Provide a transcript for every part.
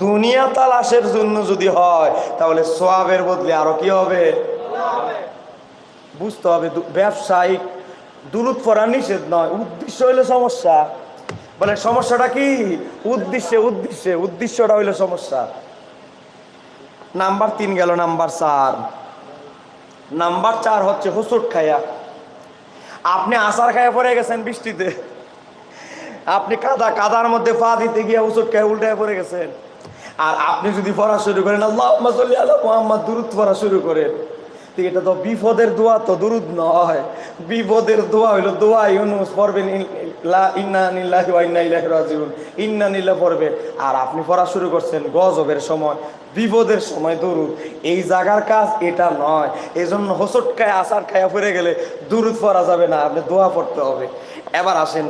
দুনিয়া তালাশের জন্য যদি হয়, তাহলে সোয়াবের বদলে আরও কি হবে? বুঝতে হবে ব্যবসায়িক দুরুদ পড়া নিষেধ নয়, উদ্দেশ্য হইলে সমস্যা। বলে, সমস্যাটা কি? উদ্দেশ্যে উদ্দেশ্যে, উদ্দেশ্যটা হইলে সমস্যা। নাম্বার তিন গেল নাম্বার চার। নাম্বার চার হচ্ছে হুসুট খাইয়া আপনি আসার খাইয়া পড়ে গেছেন বৃষ্টিতে। আপনি কাদা, কাদার মধ্যে পা দিতে গিয়ে হুসুট খাইয়া উল্টায় পড়ে গেছেন। আর আপনি যদি পড়া শুরু করেন আল্লাহ মোহাম্মদ, দুরুদ পড়া শুরু করেন। এটা তো বিপদের দোয়া তো দুরুদ নয়। বিপদের দোয়া হইল দোয়া ইউনুস পড়বেন ইন্না নিল্লাহ পড়বেন। আর আপনি পড়া শুরু করছেন গজবের সময়, বিপদের সময় দরুদ। এই জায়গার কাজ এটা নয়। এই জন্য হোসট খায়, আসার খায়া ফিরে গেলে দুরুদ পড়া যাবে না, আপনি দোয়া পড়তে হবে। এবার আসেন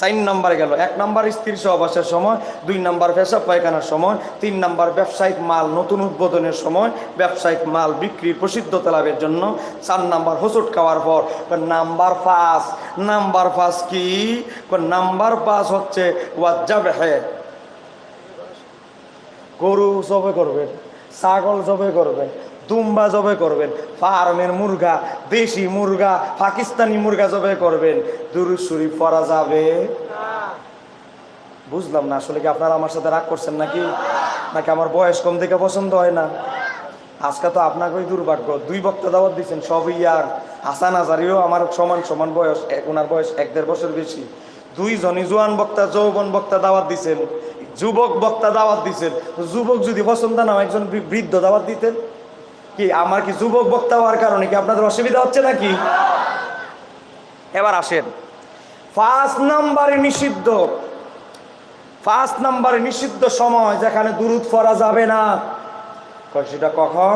চার নাম্বারে গেল। এক নাম্বার স্ত্রীর সহবাসের সময়, দুই নাম্বার পেশাব পায়খানার সময়, তিন নাম্বার ব্যবসায়িক মাল নতুন উদ্বোধনের সময়, ব্যবসায়িক মাল বিক্রির প্রসিদ্ধতা লাভের জন্য, চার নাম্বার হোসট খাওয়ার পর নাম্বার পাঁচ নাম্বার পাঁচ কি? নাম্বার পাঁচ হচ্ছে ওয়াজ্জাব হ্যাঁ গরু জবে করবেন, ছাগল জবে করবেন দুম্বা জবে করবেন। ফার্মের মুরগা, দেশি মুরগা, পাকিস্তানি মুরগা জবে করবেন। দুরুদ শরীফ পরা যাবে? বুঝলাম না, আসলে কি আপনারা আমার সাথে রাগ করছেন নাকি? নাকি আমার বয়স কম দেখে পছন্দ হয় না? আজকে তো আপনাকে দুর্ভাগ্য। দুই বক্তা দাওয়াত দিচ্ছেন সবই আর হাসান আজারিও আমার সমান সমান বয়স ওনার বয়স এক দেড় বছর বেশি। দুইজনই জোয়ান বক্তা, যৌবন বক্তা দাওয়াত দিছেন। যুবক বক্তা দাওয়াত দিছেন। যুবক যদি পছন্দ না একজন বৃদ্ধ দাওয়াত দিতেন। কি আমার কি যুবক বক্তা হওয়ার কারণে কি আপনাদের অসুবিধা হচ্ছে নাকি? এবার আসেন। ফার্স্ট নাম্বারে নিষিদ্ধ। ফার্স্ট নাম্বারে নিষিদ্ধ সময় যেখানে দুরুদ পড়া যাবে না। সেটা কখন?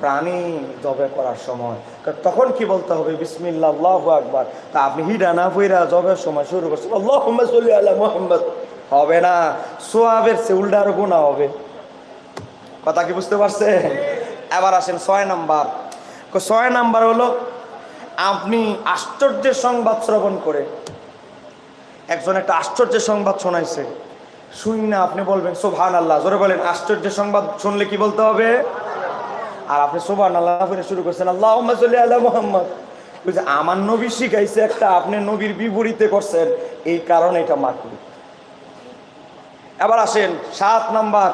প্রাণী জবে করার সময়। তখন কি বলতে হবে? বিসমিল্লাহ, আল্লাহ আকবার। তা আপনি হিডা না পইরা জবের সময় শুরু করছেন। আল্লাহ সাল্লি আলা মোহাম্মদ। হবে না। সোয়াবের সে উল্টা আরও গুণা হবে। কথা কি বুঝতে পারছে এবার আসেন ছয় নাম্বার। ছয় নাম্বার হলো, আপনি আশ্চর্যের সংবাদ শ্রবণ করে, একজন একটা আশ্চর্যের সংবাদ শোনাইছে শুন না, আপনি বলবেন সোভান আল্লাহ জোরে বলেন, আশ্চর্যের সংবাদ শুনলে কি বলতে হবে? আর আপনি সোভান আল্লাহ শুরু করছেন আল্লাহ আল্লাহ মোহাম্মদ। বলছে, আমার নবী শিখাইছে একটা, আপনি নবীর বিপরীতে করছেন, এই কারণে এটা মাকরু এবার আসেন, সাত নাম্বার।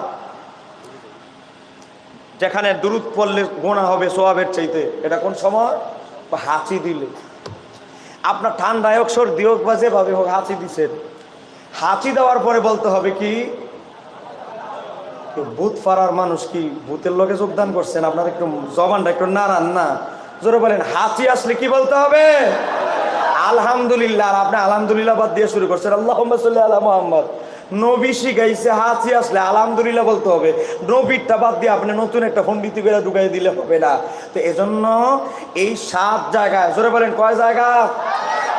যেখানে দূরত পড়লে গোনা হবে, সোয়াবের চাইতে। এটা কোন সময়? হাঁচি দিলে। আপনার ঠান্ডায় হোক সর্দি হোক বা যেভাবে হোক হাঁচি দিছেন। হাঁচি দেওয়ার পরে বলতে হবে কি? ভূত ফারার মানুষ কি? ভূতের লোকে যোগদান করছেন। আপনার একটু জবানটা একটু নাড়ান না। জোরে বলেন, হাঁচি আসলে কি বলতে হবে? আলহামদুলিল্লাহ। আপনি আলহামদুলিল্লাহ বাদ দিয়ে শুরু করছেন। আল্লাহ আল্লাহ মোহাম্মদ। নবী শিখাইছে, হাসি আসলে আলহামদুলিল্লাহ বলতে হবে। নবীরটা বাদ দিয়ে আপনি নতুন একটা ফন্ডিতি করে ঢুকাই দিলে হবে না। তো এজন্য এই সাত জায়গায়, জোরে বলেন, কয় জায়গা?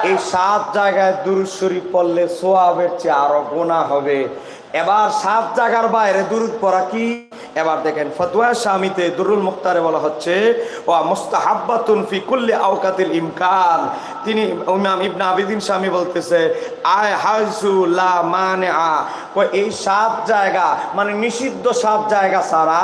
এই সাত জায়গায় দুরুদ শরীফ পড়লে সোয়াবের চেয়ে আরও গোনা হবে। এবার সাত জায়গার বাইরে দুরুদ পড়া কি? এবার দেখেন ফতুয়া স্বামীতে দুরুল মুক্তারে বলা হচ্ছে ও মুস্তাহাব্বাতুন ফি কুল্লি আওকাতিল ইমকান। তিনি ইবনা আবিদিন স্বামী বলতেছে, আয় হাজু লা মানে আ এই সাত জায়গা মানে নিষিদ্ধ সাত জায়গা ছাড়া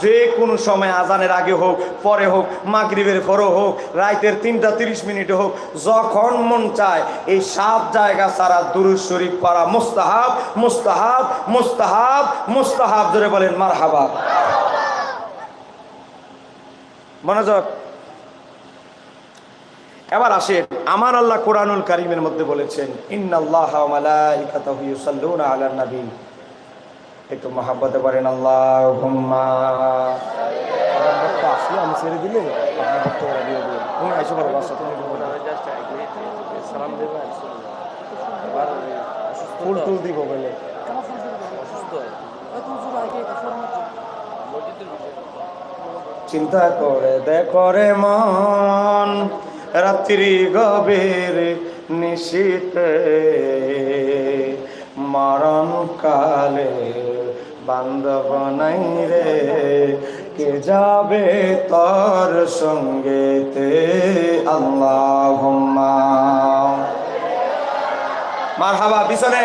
যে কোনো সময় আজানের আগে হোক, পরে হোক, মাগরিবের পরে হোক, রাইতের তিনটা তিরিশ মিনিটে হোক, যখন মন চায়, এই সাত জায়গা ছাড়া দুরুদ শরীফ পড়া মুস্তাহাব মুস্তাহাব মুস্তাহাব মুস্তাহাব ধরে বলেন, মারহাবা। মনোযোগ। এবার আসেন আমার আল্লাহ কোরআনুল কারিমের মধ্যে বলেছেন ইন্নাল্লাহ নবী। একটু মহাব্বতে আসলে আমি ছেড়ে দিলে ফুল টুল দিব বলে। চিন্তা করে দেখো রে মন। রাত্রি গভীর নিশীতে মরণ কালে বান্ধব নাই রে, কে যাবে তোর সঙ্গেতে? আল্লাহ মার হাবা পিছনে।